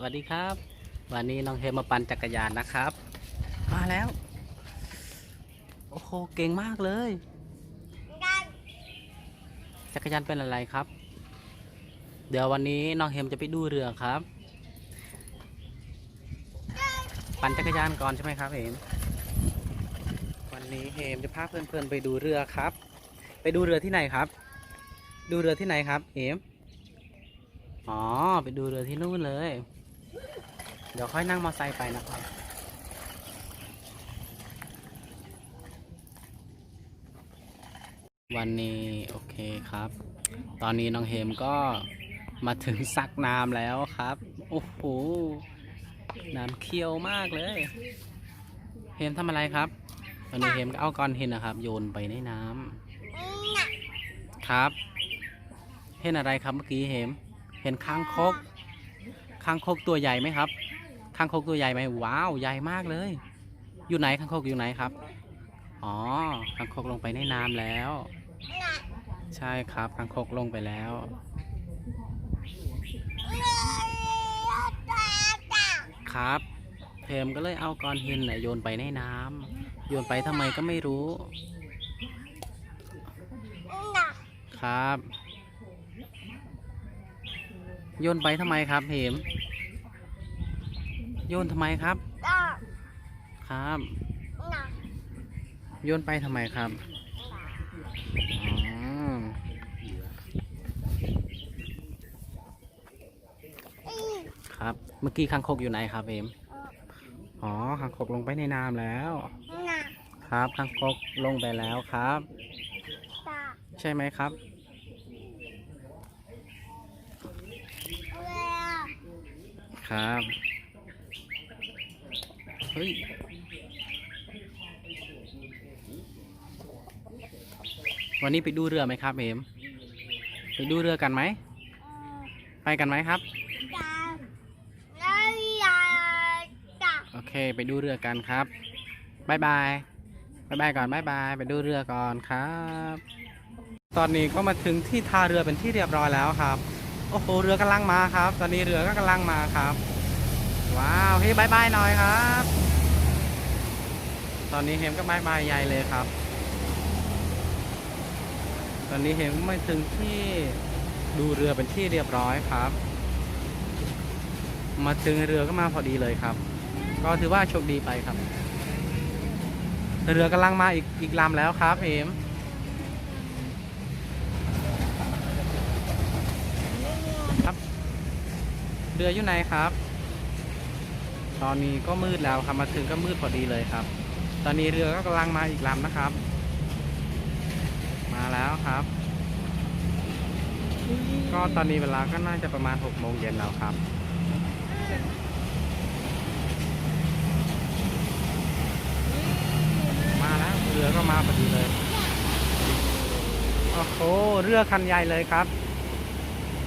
สวัสดีครับ วันนี้น้องเฮมมาปั่นจักรยานนะครับ มาแล้ว โอ้โหเก่งมากเลย จักรยานเป็นอะไรครับ เดี๋ยววันนี้น้องเฮมจะไปดูเรือครับ ปั่นจักรยานก่อนใช่ไหมครับเฮมวันนี้เฮมจะพาเพื่อนๆไปดูเรือครับ ไปดูเรือที่ไหนครับ ดูเรือที่ไหนครับเฮมอ๋อ ไปดูเรือที่นู่นเลย เดี๋ยวค่อยนั่งมอไซค์ไปนะครับวันนี้โอเคครับ ตอนนี้น้องเฮมก็มาถึงซักน้ำแล้วครับ โอ้โห น้ำเคี้ยวมากเลย เฮมทำอะไรครับวันนี้เฮมก็เอาก้อนหินนะครับ โยนไปในน้ำครับ เห็นอะไรครับเมื่อกี้เฮม เห็นค้างคกค้างคกตัวใหญ่ไหมครับ คางคกตัวใหญ่ไหมว้าวใหญ่มากเลย อยู่ไหนคางคกอยู่ไหนครับ อ๋อคางคกลงไปในน้ำแล้ว ใช่ครับคางคกลงไปแล้ว ครับเพมก็เลยเอาก้อนหินน่ะโยนไปในน้ำโยนไปทำไมก็ไม่รู้ ครับ โยนไปทำไมครับเพม โยนทำไมครับ ครับ โยนไปทำไมครับอ๋อครับ เมื่อกี้คางคกอยู่ไหนครับเอมอ๋อคางคกลงไปในน้ำแล้ว ครับคางคกลงไปแล้วครับ ใช่ไหมครับครับ ฮ้ยวันนี้ไปดูเรือไหมครับเอมไปดูเรือกันไหม ไปกันไหมครับ โอเค ไปดูเรือกันครับบายบายบายบายก่อนบายบาย ไปดูเรือก่อนครับ ตอนนี้ก็มาถึงที่ท่าเรือเป็นที่เรียบร้อยแล้วครับ โอ้โห เรือกำลังมาครับ ตอนนี้เรือก็กำลังมาครับ ว้าว เฮ้ยบายบายหน่อยครับ ตอนนี้เฮมก็บายบาใหญ่เลยครับ ตอนนี้เฮมก็มาถึงที่ดูเรือเป็นที่เรียบร้อยครับ มาถึงเรือก็มาพอดีเลยครับ ก็ถือว่าโชคดีไปครับ เรือกำลังมาอีกอีกลำแล้วครับเอมครับ เรืออยู่ไหนครับ ตอนนี้ก็มืดแล้วครับมาถึงก็มืดพอดีเลยครับ ตอนนี้เรือก็กำลังมาอีกลำนะครับ มาแล้วครับ ก็ตอนนี้เวลาก็น่าจะประมาณ6โมงเย็นแล้วครับมาแล้วเรือก็มาพอดีเลยโอ้โหเรือคันใหญ่เลยครับ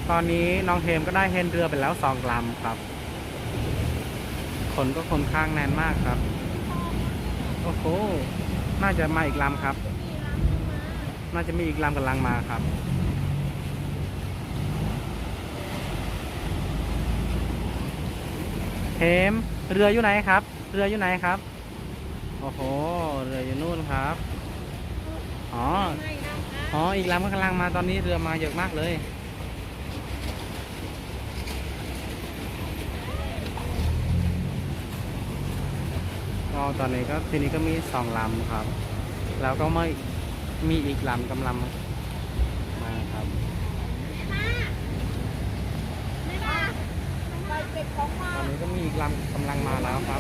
ตอนนี้น้องเทมก็ได้เห็นเรือไปแล้วสองลำครับ คนก็คนข้างแน่นมากครับ โอ้โห น่าจะมาอีกลำครับ น่าจะมีอีกลำกำลังมาครับเทมเรืออยู่ไหนครับ เรืออยู่ไหนครับ โอ้โห เรืออยู่นู่นครับ อ๋อ อ๋อ อีกลำก็กำลังมาตอนนี้เรือมาเยอะมากเลย ตอนนี้ก็ทีนี้ก็มีสองลำครับ แล้วก็ไม่มีอีกลำกำลังมาครับ ตอนนี้ก็มีอีกลำกำลังมาแล้วครับ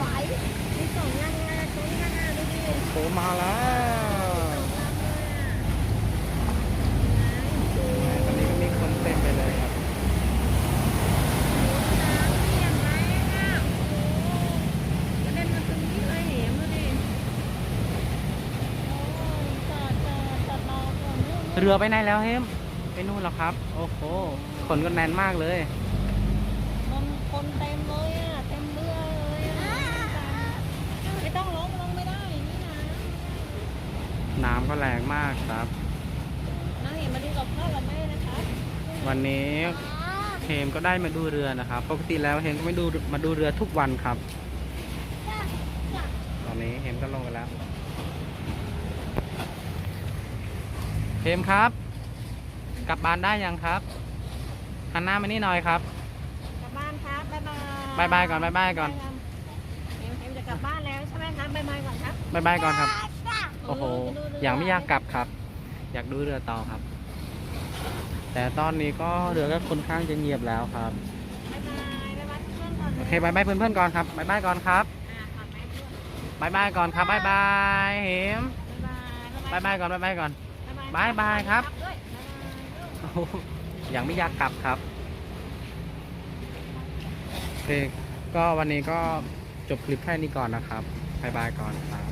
โอ้มาแล้วตอนนี้ก็มีคนเต็มไปเลยครับ เรือไปไหนแล้วเฮมไปนู่นแล้วครับ โอ้โหคนก็แน่นมากเลยคนเต็มเลยอะ เต็มเรือเลยอะไม่ต้องลงลงไม่ได้ นี่นะน้ำก็แรงมากครับน้าเห็นมาดูกับข้าวเราแม่นะคะวันนี้เฮมก็ได้มาดูเรือนะครับ ปกติแล้วเฮมก็ไม่ดูมาดูเรือทุกวันครับ ตอนนี้เฮมก็ลงกันแล้ว เฮมครับ กลับบ้านได้ยังครับหันหน้ามานี่หน่อยครับ กลับบ้านครับบ๊ายบายบ๊ายบายก่อนบ๊ายบายก่อนเอ็มเอ็มจะกลับบ้านแล้วใช่ไหมครับบ๊ายบายก่อนครับบายบายก่อนครับ โอ้โหจะดูเรืยังไม่อยากกลับครับ อยากดูเรือต่อครับ แต่ตอนนี้ก็เรือก็ค่อนข้างจะเงียบแล้วครับบ๊ายบายบ๊ายบายเพื่อนก่อนโอเคบายบายเพื่อนๆก่อนครับบายบายก่อนครับอ่าก่อนไหมเพื่อนบายบายก่อนครับบายบายเฮมบ๊ายบายบายบายก่อนบายบายก่อน บายบายครับโอ้โหยังไม่อยากกลับครับโอเคก็วันนี้ก็จบคลิปแค่นี้ก่อนนะครับบายบายก่อนครับ